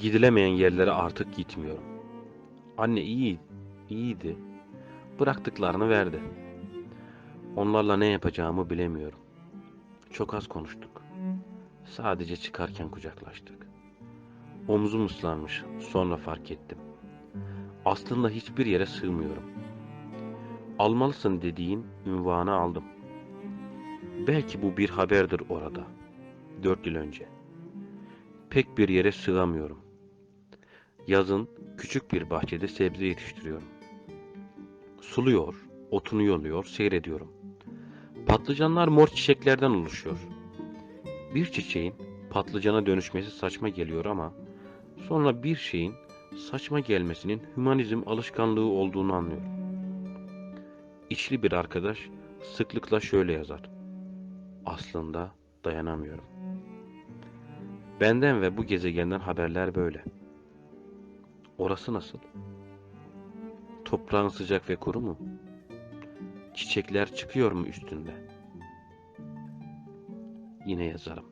Gidilemeyen yerlere artık gitmiyorum. Anne iyi, iyiydi. Bıraktıklarını verdi. Onlarla ne yapacağımı bilemiyorum. Çok az konuştuk. Sadece çıkarken kucaklaştık. Omzum ıslanmış. Sonra fark ettim. Aslında hiçbir yere sığmıyorum. Almalısın dediğin ünvanı aldım. Belki bu bir haberdir orada. Dört yıl önce. Pek bir yere sığamıyorum. Yazın küçük bir bahçede sebze yetiştiriyorum. Suluyor, otunu yoluyor, seyrediyorum. Patlıcanlar mor çiçeklerden oluşuyor. Bir çiçeğin patlıcana dönüşmesi saçma geliyor ama sonra bir şeyin saçma gelmesinin hümanizm alışkanlığı olduğunu anlıyorum. İçli bir arkadaş sıklıkla şöyle yazar. Aslında dayanamıyorum. Benden ve bu gezegenden haberler böyle. Orası nasıl? Toprağın sıcak ve kuru mu? Çiçekler çıkıyor mu üstünde? Yine yazarım.